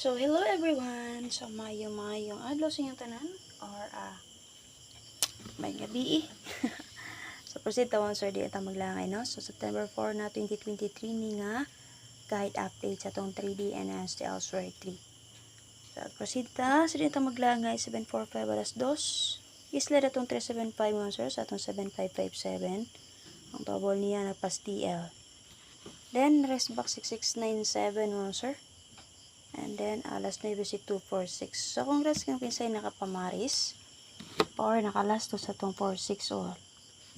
So, hello everyone! So, mayo-mayong adlaw sa inyong tanan or ah may gabi So, proceed tawon sir di ata maglangay no. So, September 4 na 2023 ni nga guide update sa tong 3D Enhanced Elsewhere 3. So, proceed ta. So, di ata maglangay 745 alas 2. Isla na tong 375 mga sir sa atong 7557. Ang double niya na pas TL. Then, rest back 6697 mga sir. And then, alas 9 si 246. So, congrats kang pinsay nakapamaris. Or nakalas to sa tong 46 or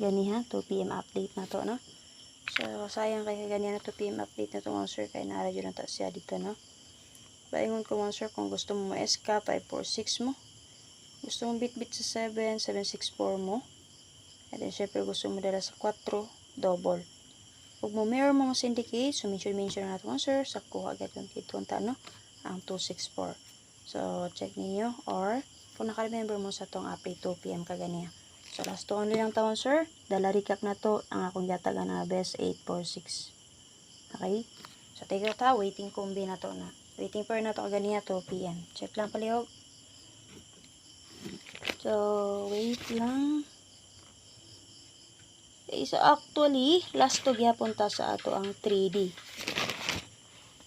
gani ha, 2 p.m. update na to, no? So, sayang kay ganyan na 2 p.m. update na to, mga sir, kay naradyo na to siya dito, no? Baingon ko, mga kung gusto mo SK 546 mo. Gusto mo bit-bit sa 7, 764 mo. And then, syempre, gusto mo dala sa 4, double. Kung mo mirror mo syndicate, so mention-mention na ito, mga sir, sa kuha agad yung kitunta, no? Ang 264. So, check ninyo. Or, kung naka-remember mo sa tong update 2 p.m. kaganiya. So, last to only lang taon, sir. Dala recap na to ang akong yataga na best 846. Okay? So, take it ha. Waiting combi na to na. Waiting for na to kaganiya 2 p.m. Check lang palihog. So, wait lang. Okay, so actually, last to gyapon ta sa ato ang 3D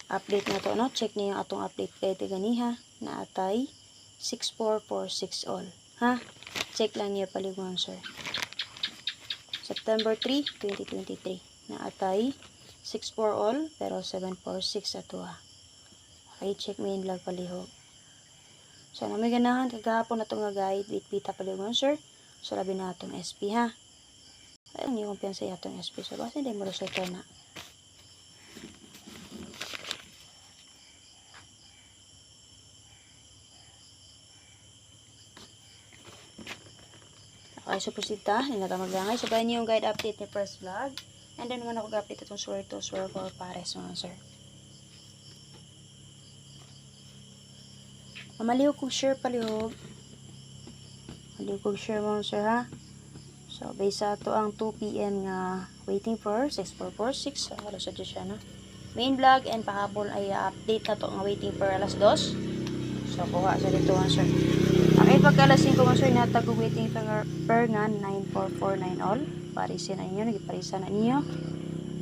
update na to no? Check niyo yung atong update kay ganiha na atay 6446 all. Ha? Check lang niyo paliguan sir. September 3 2023 na atay 64 all pero 746 ato ha okay check mo yung lag palihog so na may ganahan? Kagahapon na nga guide with pita paliguan sir. So labi na atong SP ha? Ayun yung kumpiyansa yung atong SP so basta hindi mo resulta na Okay, so proceed ta. Hindi na maglangay. Sabayan niyo yung guide update ni first vlog. And then, naman ako ga-update itong swear to swear for pares mga sir. Mamaliw kong share palihog. Maliw kong share mga sir ha. So, based sa ito ang 2 p.m. nga waiting for 6446. So, wala sa siya na. Main vlog and pahapon ay update na to nga waiting for alas 2. So, kuha sa dito mga sir. Pagkalasin ko mga sir, natag waiting for per nga 9449 all. Parisin na ninyo, nagiparisan na ninyo.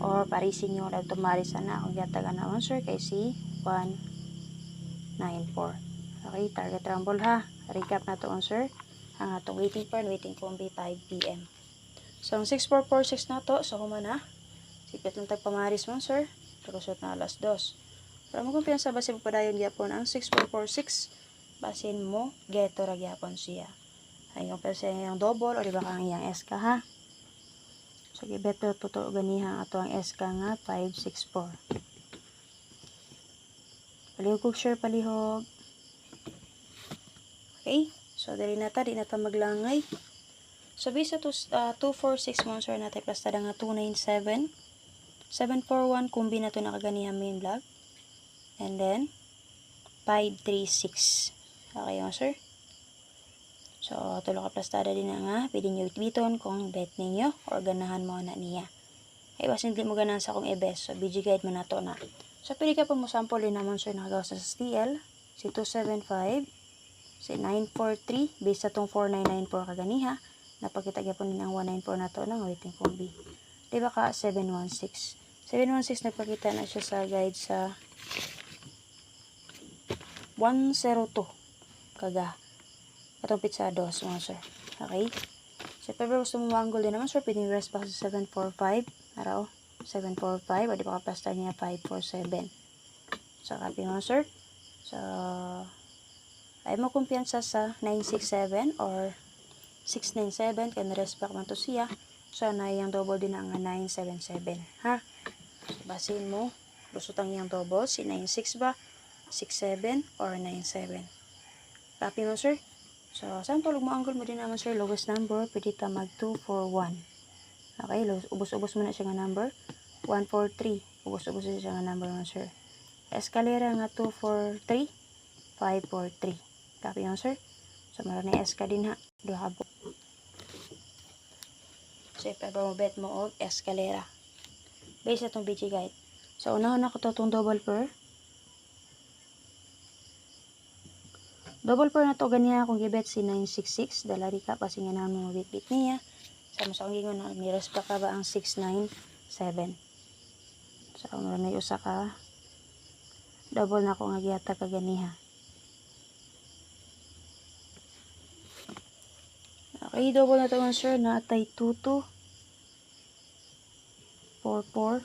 Or parisin nyo lang tumarisan na kung yataga na mga sir kay si 194. Okay, target rumble ha. Recap na to sir. Ang atong waiting for, waiting for 5 p.m. So, ang 6446 na to, so humana. Sipit lang tagpamaris mga sir. Talusot na alas 2. Para mo kumpiyansa ba si pagpadayon gyapon ang 6446 basin mo geto ra gyapon siya. Ay yung pesa yung double o di ba kang iyang SK ha. So gibeto totoo ganiha ato ang SK nga 564. Palihog kog share palihog. Okay? So dali na ta di na ta maglangay. So bisa to uh, 246 mo sir natin plus tada nga 297 741 kumbi na to nakaganiha main vlog. And then, 536. Okay mo, sir? So, tulo ka plastada din na nga. Pwede nyo itbiton kung bet ninyo or ganahan mo na niya. Ay, basta hindi mo ganahan sa akong e-best. So, BG guide mo na to na. So, pwede ka pa mo sample din naman, sir, nakagawas na sa STL. Si 275. Si 943. Based sa tong 4994 kaganiha. Napakita po din ang 194 na to ng waiting kong B. Diba ka? 716. 716 nagpakita na siya sa guide sa 102 kaga atong pizza dos mga sir. Okay? So pero gusto mo manggol din naman sir pwedeng rest pa sa 745 araw 745 o di ba kapasta niya 547 so copy mga sir. So ay mo kumpiyansa sa 967 or 697 kaya na-respect man to siya. So na yung double din ang 977 ha? Basin mo. Lusot ang iyang double si 96 ba? 67 or 97 copy mo sir. So sample mo angle mo din naman sir. Lowest number pwede ta mag 241 okay ubos-ubos mo na siya nga number. 143 ubos-ubos siya nga number mo sir. Escalera nga 243 543 copy mo sir. So meron na eska din ha. Duha po so if ever mo bet mo og escalera based sa itong BG guide. So unahon ako to itong double per Double per na to ganiya kung gibet si 966 dala di ka kasi nga namin mo bit-bit niya. Sa akong gingon na miras pa ka ba ang 697. So kung na usa ka. Double na ko nga giyata ka ganiha. Okay, double na to mga sir. Na atay 22 44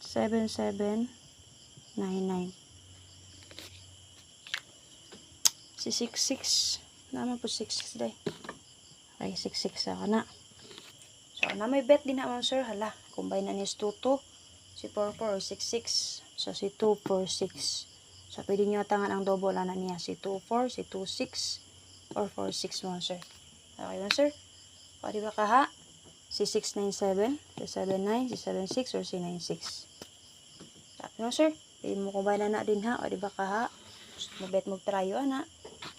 7799 si 66 naman po 66 day okay 66 ako na. So na may bet din naman sir. Hala combine na ni 22 si 44 or 66 so si 246 so pwede nyo tangan ang double. Na niya. Si 24 si 26 or 46 mo sir. Okay mo sir? Pwede ba ka ha? Si 697 si 79 si 76 or si 96 sabi mo sir. Pwede mo combine na na din ha? O di ba ka ha mo bet mo tryo ana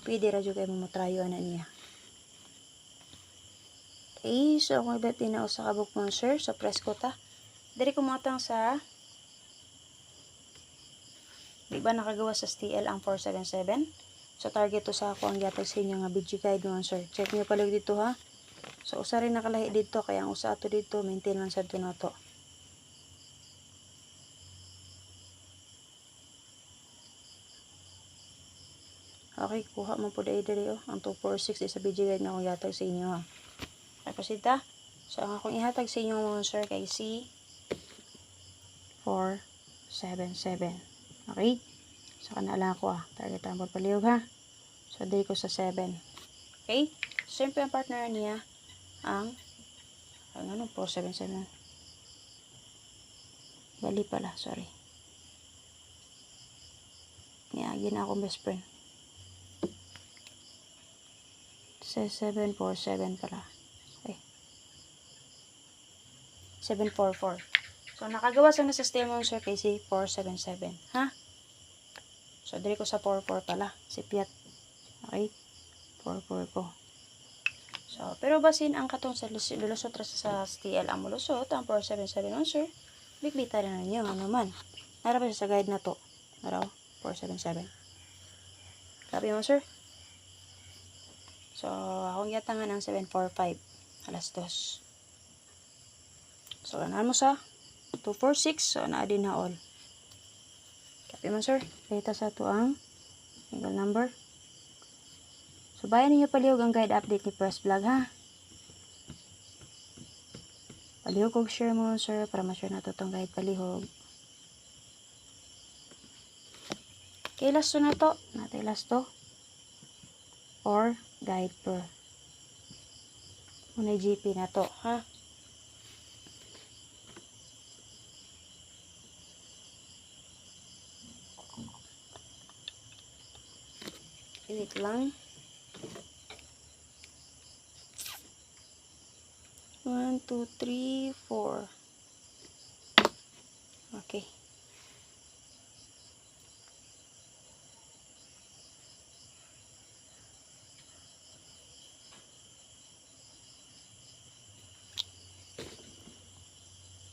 pwede ra jud kay mo matryo ana niya Okay, so kung ibet din sa kabuk mo sir, sa press ko ta. Dari ko matang sa Di ba nakagawa sa STL ang 477? So target to sa ako ang yatag sa inyo nga video guide mo sir. Check niyo pala dito ha. So usa rin nakalahi dito kaya ang usa ato dito maintain man sa to na to. Okay, kuha mo po dahil dali oh. Ang 246 is sa video guide na akong yatag sa inyo ha. Tapos ita. So, ang akong ihatag sa inyo mga sir kay C 477. Okay? So, kanala ko ah. Target ang pagpaliyog ha. So, dali ko sa 7. Okay? Siyempre, ang partner niya ang ang ano, 477. Bali pala, sorry. Niyagi na akong best friend. Sa 747 pala. Eh. 744. So, nakagawa sa na sistema ng sir kay si 477. Ha? So, dali ko sa 44 pala. Si Piat. Okay? 44 ko. So, pero basin ang katong sa lus- lulusot sa STL ang mulusot, ang 477 on sir, bigbita na ninyo, ano man. Nara sa guide na to? Nara, 477. Sabi mo, sir? So, akong yatangan ng 745. Alas dos. So, anan mo sa 246. So, naa din na all. Copy mo, sir. Data sa to ang single number. So, bayan ninyo palihog ang guide update ni Press Vlog, ha? Palihog kog share mo, sir, para ma-share na to tong guide palihog. Okay, last to na to. Natay last to. Or guide per. Muna GP na to, ha? Wait lang. One, two, three, four. Okay.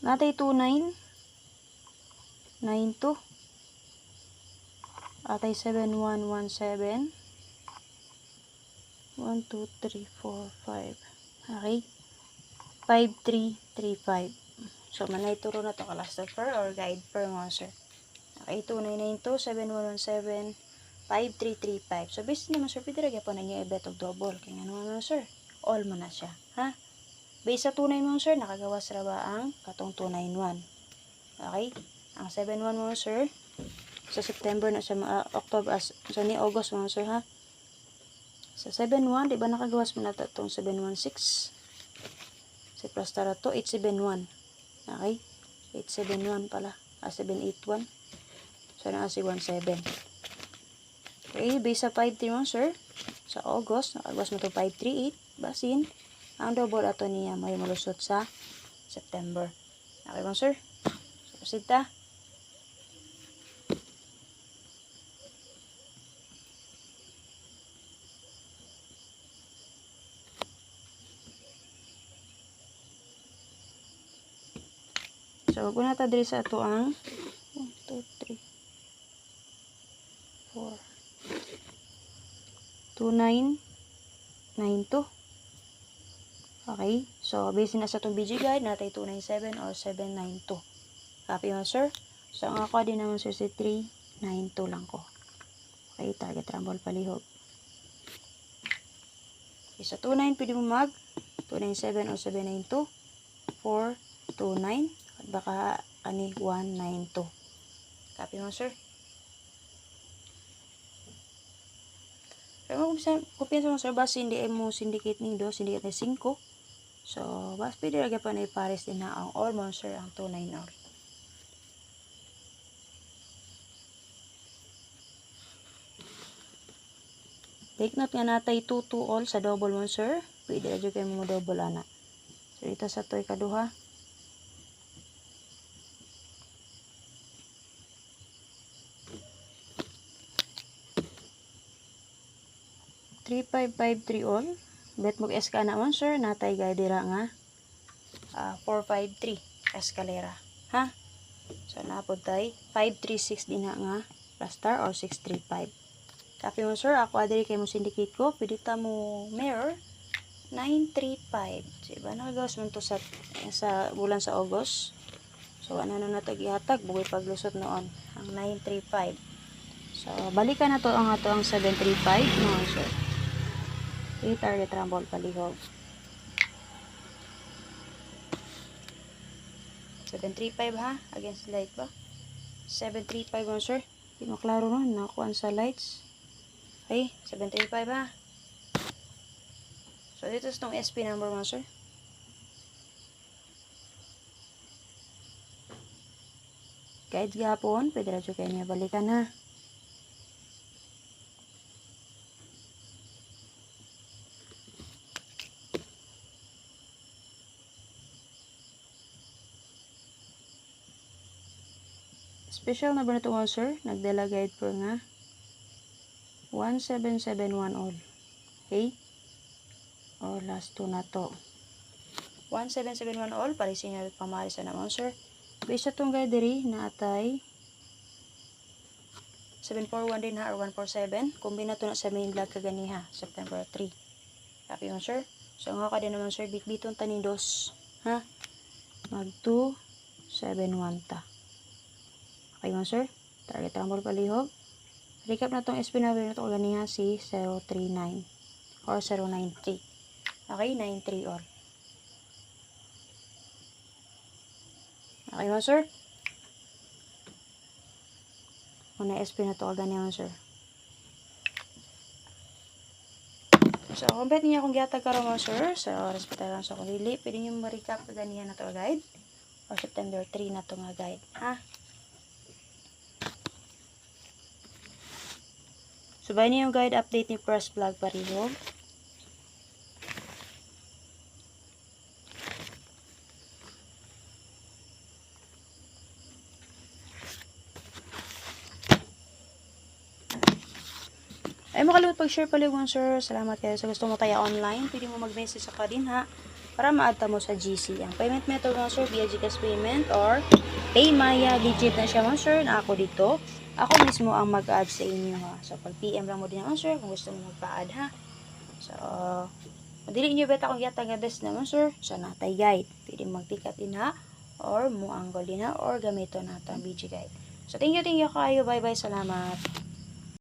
Natay 29 92 Atay 7117 1 2 3 4 5 Okay. 5335 So manay na to kalas per or guide per mo sir. Okay 2992 7117 5335 So base naman sir. Pwede rin po na niyo i-bet og double. Kaya nga naman sir. All mo na siya ha Base sa tunay mo, sir, nakagawas ra ba ang katong 291? Okay? Ang 71 mo, sir, sa September na siya, uh, October, as, sa ni August mo, sir, ha? Sa 71, di ba nakagawas mo na ito itong 716? Si plus tara to, 871. Okay? 871 pala. Ah, 781. So, na si 17. Okay, base sa 531, sir. Sa August, nakagawas mo ito 538. Basin. Ang double ato niya may malusot sa September. Okay bang sir? Proceed ta. So, wag na ta diri sa ato ang 1, 2, 3. 4. 2992. Okay. So, based na sa itong video guide, natay 297 or 792. Copy mo, sir? So, ang ako din naman, sir, si 392 lang ko. Okay, target rumble palihog. Okay, sa 29, pwede mo mag 297 or 792. 429. At baka, ani, 192. Copy mo, sir? Pero kung sa kumpiyansa mo sir, basta hindi ay mo syndicate ning do, syndicate na 5. So, basta pwede lagi pa na ipares din na ang all mo sir, ang 29 all. Take note nga natay 2 2 all sa double mo sir. Pwede na dyan kayo mo double ana. So, ito sa toy kaduha. three five five three all bet mo ka naman sir? Natay gay dira nga. Ah 453 escalera ha? So napod tay. 536 din na nga. Plus star or 635 Copy mo sir. Ako adiri kay mo syndicate ko. Pwede ta mo mirror 935 so iba nagawas mo to sa sa bulan sa August. So ano na nato gihatag bugoy paglusot noon. Ang 935 so balikan na to ang ato ang 735 no sir 8 target rumble palihog. 735 ha? Against light ba? 735 mo sir. Hindi maklaro no. Nakuha sa lights. Okay. 735 ha? So dito sa itong SP number mo sir. Kahit gapon, pwede na kayo niya balikan ha. Special na ba na ito nga, sir? Nagdala guide po nga. 1771 all. Okay? O, last two na to. 1771 all. Parisin nga pamari sa naman, sir. Based sa itong guide diri, na atay 741 din ha, or 147. Kumbina to na sa main vlog kagani ha, September 3. Copy mo, sir? So, nga ka din naman, sir. Bitbiton tanin dos. Ha? Mag 2, 7, 1 ta. Okay mo sir? Target rumble palihog. Recap na tong SP na ito ganiha si 039 or 093. Okay, 93 all. Okay mo sir? Muna SP na ito ganiha sir. So, complete niya kung gihatag karon mo sir. So, respetar lang sa kung dili. Pwede niyo ma-recap ganiha na to guide or September 3 na to nga guide. Ha? Subay niyo yung guide update ni Press Vlog Parihog. Ay, makalimut pag-share paliwan, sir. Salamat kayo sa gusto mo tayo online. Pwede mo mag-message sa din, ha? Para ma-add mo sa GC. Ang payment method mo, sir, via GCash payment or Paymaya. Legit na siya, mo, sir, na ako dito. Ako mismo ang mag-add sa inyo, ha? So, pag PM lang mo din naman, sir, kung gusto mo magpa-add, ha? So, madili nyo bet akong yata nga best naman, sir. So, natay guide. Pwede mag-pick up din, ha? Or, muanggol din, ha? Or, gamito na ito ang video guide. So, thank you, thank you kayo. Bye-bye. Salamat.